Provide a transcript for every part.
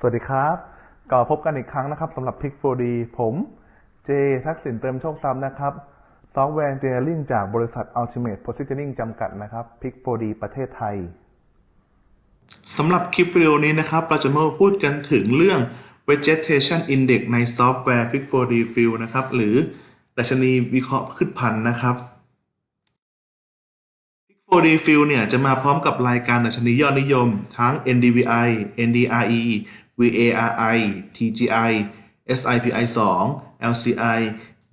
สวัสดีครับกลับมาพบกันอีกครั้งนะครับสำหรับ Pick 4D ผม เจ ทักษิณเติมโชคทรัพย์นะครับ ซอฟต์แวร์ Engineering จากบริษัท Ultimate Positioning จำกัดนะครับ Pick 4D ประเทศไทยสำหรับคลิปวิดีโอนี้นะครับ เราจะมาพูดกันถึงเรื่อง vegetation index ในซอฟต์แวร์ Pick4D Field นะครับ หรือดัชนีวิเคราะห์พืชพันธุ์นะครับ Pick4D Field เนี่ยจะมาพร้อมกับรายการดัชนียอดนิยม ทั้ง NDVI NDRE VARI TGI SIPI 2 LCI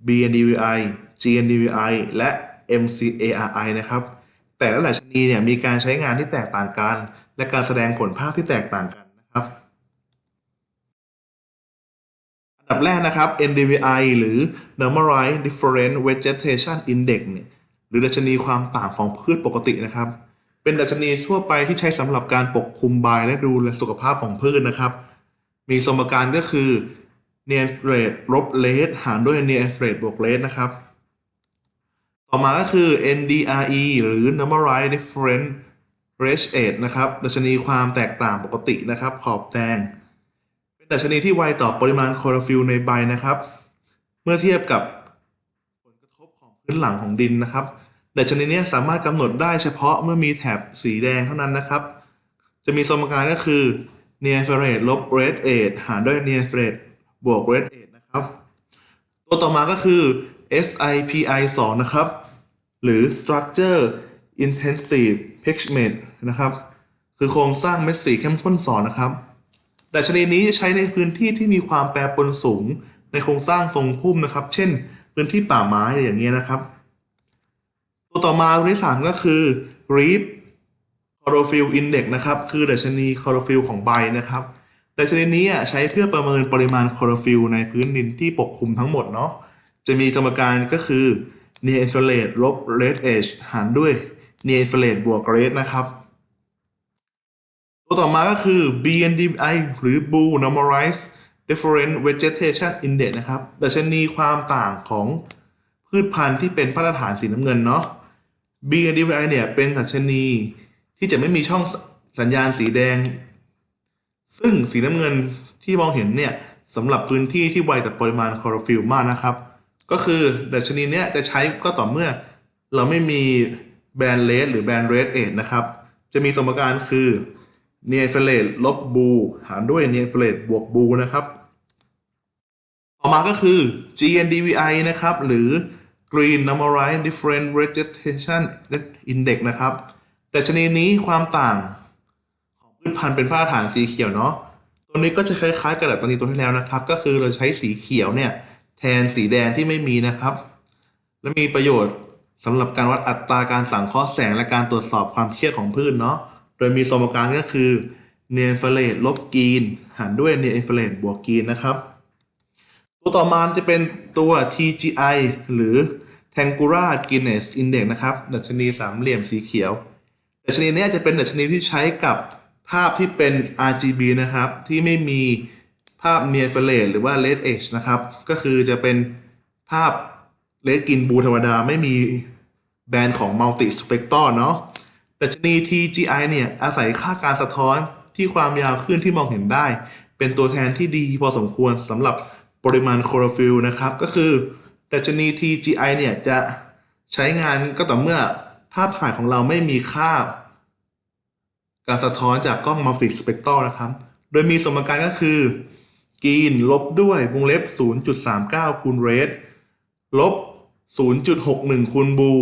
BNDVI GNDVI และ MCARI นะครับ แต่ละดัชนีเนี่ยมีการใช้งานที่แตกต่างกัน และการแสดงผลภาพที่แตกต่างกันนะครับ อันดับแรกนะครับ NDVI หรือ Normalized Different Vegetation Index เนี่ยหรือดัชนีความต่างของพืชปกตินะครับ เป็นดัชนีทั่วไปที่ใช้สำหรับการปกคลุมใบและดูแลสุขภาพของพืชนะครับ มีสมการก็คือ near rate ลบ rate หารด้วย near rate บวก rate นะครับ ต่อมาก็คือ NDRE หรือ Normalized Different Rate นะครับ ดัชนีความแตกต่างปกตินะครับ ขอบแดง เป็นดัชนีที่ไวต่อปริมาณโคลอโรฟิลในใบนะครับ เมื่อเทียบกับผลกระทบของพื้นหลังของดินนะครับดัชนีนี้สามารถกำหนดได้เฉพาะเมื่อมีแถบสีแดงเท่านั้นนะครับ จะมีสมการก็คือ near rate ลบ rate 8หารด้วย near rate บวก rate 8นะครับ ตัวต่อมาก็คือ SIPI 2 นะครับ หรือ Structure Intensive Pigment นะครับ คือโครงสร้างเม็ดสีเข้มข้นสอนนะครับดัชนีนี้ใช้ในพื้นที่ที่มีความแปรปรวนสูงในโครงสร้างทรงพุ่มนะครับ เช่น พื้นที่ป่าไม้อย่างเงี้ยนะครับ ตัวต่อมาตัวที่3ก็คือ Reef Chlorophyll Index นะครับ คือดัชนีคลอโรฟิลของใบนะครับดัชนีนี้ใช้เพื่อประเมินปริมาณคลอโรฟิลในพื้นดินที่ปกคลุมทั้งหมดเนาะจะมีสมการก็คือ near infrared ลบ rate edge หารด้วย near infrared บวก rate นะครับตัวต่อมาก็คือ BNDI หรือ Blue Normalized Different Vegetation Index นะครับดัชนีความต่างของพืชพันธุ์ที่เป็นมาตรฐานสีน้ำเงินเนาะ BNDI เนี่ยเป็นดัชนี ที่จะไม่มีช่องสัญญาณสีแดง ซึ่งสีน้ำเงินที่มองเห็นเนี่ยสำหรับพื้นที่ที่ไวต่อปริมาณคลอโรฟิลมากนะครับ ก็คือดัชนีเนี้ยจะใช้ก็ต่อเมื่อ เราไม่มีแบนเลสหรือแบนเรดเอทนะครับ จะมีสมการคือเนียฟเลตลบบูหารด้วยเนียฟเลตบวกบูนะครับ ต่อมาก็คือ GNDVI นะครับ หรือ Green Normalized Different Vegetation Index นะครับ ดัชนีนี้ความต่างของพืชพันธุ์เป็นมาตรฐานสีเขียวเนาะตัวนี้ก็จะคล้ายๆกับดัชนีตัวที่แล้วนะครับ ก็คือเราใช้สีเขียวเนี่ยแทนสีแดงที่ไม่มีนะครับ และมีประโยชน์สำหรับการวัดอัตราการสังเคราะห์แสงและการตรวจสอบความเครียดของพืชเนาะโดยมีสมการก็คือเนนเฟลตลบกีนหารด้วยเนนเฟลตบวกกีนนะครับ ตัวต่อมาจะเป็นตัว TGI หรือ Tangular Guinness Index นะครับ ดัชนีสามเหลี่ยมสีเขียว ดัชนีนี้จะเป็นดัชนีที่ใช้กับภาพที่เป็น RGB นะครับ ที่ไม่มีภาพ Near f l a t หรือว่า Red Edge นะครับ ก็คือจะเป็นภาพ Red Green Blue ธรรมดาไม่มีแบรนด์ของ Multi Spectral เนาะดัชนี TGI เนี่ยอาศัยค่าการสะท้อนที่ความยาวคลื่นที่มองเห็นได้ เป็นตัวแทนที่ดีพอสมควรสำหรับปริมาณโคลอโรฟิลนะครับ ก็คือดัชนี TGI เนี่ยจะใช้งานก็ต่อเมื่อ ภาพถ่ายของเราไม่มีค่า การสะท้อนจากกล้องมัลติสเปกตรัลนะครับ โดยมีสมการก็คือกีนลบด้วยวงเล็บ 0.39 คูณเรทลบ 0.61 คูณบู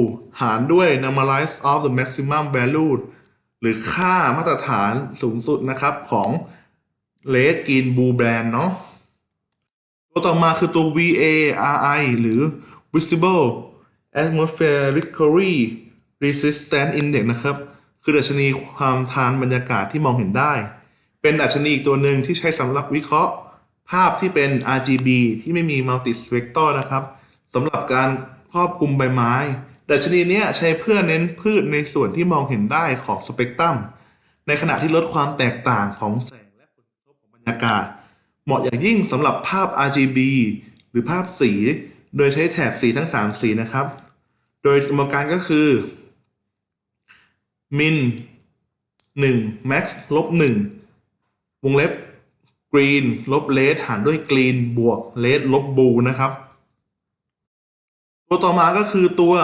หารด้วย normalize of the maximum value หรือค่ามาตรฐานสูงสุดนะครับของ red green blue band เนาะตัวต่อมาคือตัว VARI หรือ visible atmospherically resistant index นะครับ คือดัชนีความทานบรรยากาศที่มองเห็นได้ เป็นดัชนีอีกตัวหนึ่งที่ใช้สำหรับวิเคราะห์ ภาพที่เป็น RGB ที่ไม่มี multi spectral นะครับสำหรับการครอบคลุมใบไม้ดัชนีเนี้ยใช้เพื่อเน้นพืชในส่วนที่มองเห็นได้ของสเปกตรัม ในขณะที่ลดความแตกต่างของแสงและผลกระทบของบรรยากาศ เหมาะอย่างยิ่งสำหรับภาพ RGB หรือภาพสี โดยใช้แถบสีทั้ง 3 สีนะครับ โดยสมการก็คือ min 1 max ลบ1วงเล็บ green ลบ red หารด้วย green บวก red ลบ blue นะครับ ตัวต่อมาก็คือตัว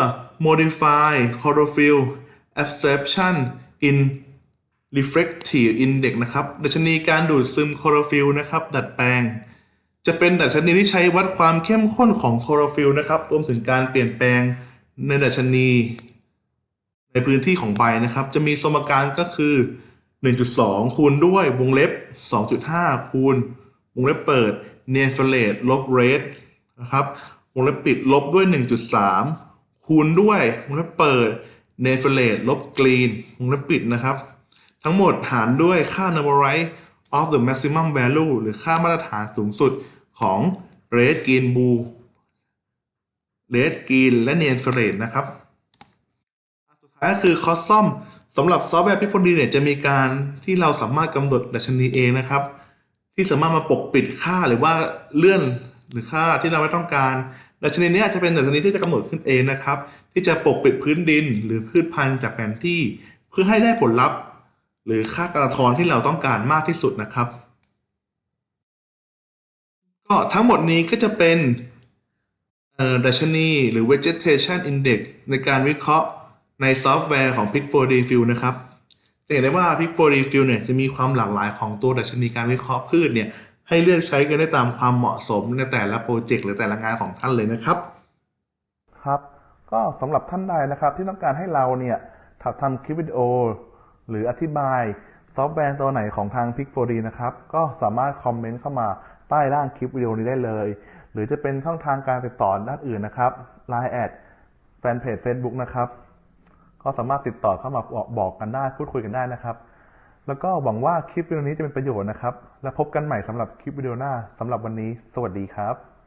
modify chlorophyll absorption in refractive index นะครับ ดัชนีการดูดซึมคลอโรฟิลนะครับ ดัดแปลง จะเป็นดัชนีที่ใช้วัดความเข้มข้นของคลอโรฟิลนะครับ รวมถึงการเปลี่ยนแปลงในดัชนี ในพื้นที่ของใบนะครับ จะมีสมการก็คือ 1.2 คูณด้วยวงเล็บ 2.5 คูณ วงเล็บเปิดเนนเฟลตลบเรทนะครับ วงเล็บปิดลบด้วย 1.3 คูณด้วย วงเล็บเปิดเนเฟลตลบกรีน วงเล็บปิดนะครับ ทั้งหมดหารด้วยค่า numeric of the maximum value หรือค่ามาตรฐานสูงสุดของ red green blue red green และ near infrared นะครับ ก็คือ custom สำหรับซอฟต์แวร์พิฟ d ดีเนี่ยจะมีการที่เราสามารถกำหนดดัชนีเองนะครับ ที่สามารถมาปกปิดค่าหรือว่าเลื่อนหรือค่าที่เราไม่ต้องการดัชนีนี้จะเป็นดัชนีที่จะกำหนดขึ้นเองนะครับ ที่จะปกปิดพื้นดินหรือพืชพันธุ์จากแผนที่ เพื่อให้ได้ผลลัพธ์ หรือค่ากระทอนที่เราต้องการมากที่สุดนะครับ ก็ทั้งหมดนี้ก็จะเป็นดัชนีหรือ vegetation index ในการวิเคราะห์ ในซอฟต์แวร์ของ p i c 4 d f i e l นะครับ จะเห็นได้ว่า p i c 4 d f i e l เนี่ยจะมีความหลากหลายของตัวดัชนีการวิเคราะห์พืชเนี่ยให้เลือกใช้กันได้ตามความเหมาะสมในแต่ละโปรเจกต์หรือแต่ละงานของท่านเลยนะครับ ครับ ก็สำหรับท่านใดนะครับที่ต้องการให้เราเนี่ยถัดทำคลิปวิดีโอ หรืออธิบายซอฟต์แวร์ตัวไหนของทาง p i c 4 d นะครับ ก็สามารถคอมเมนต์เข้ามาใต้ล่างคลิปวิดีโอนี้ได้เลย หรือจะเป็นช่องทางการติดต่อด้านอื่นนะครับ Line แอดแฟนเพจ Facebook นะครับ ก็สามารถติดต่อเข้ามาบอกบอกกันได้พูดคุยกันได้นะครับ แล้วก็หวังว่าคลิปวิดีโอนี้จะเป็นประโยชน์นะครับ และพบกันใหม่สำหรับคลิปวิดีโอหน้าสำหรับวันนี้ สวัสดีครับ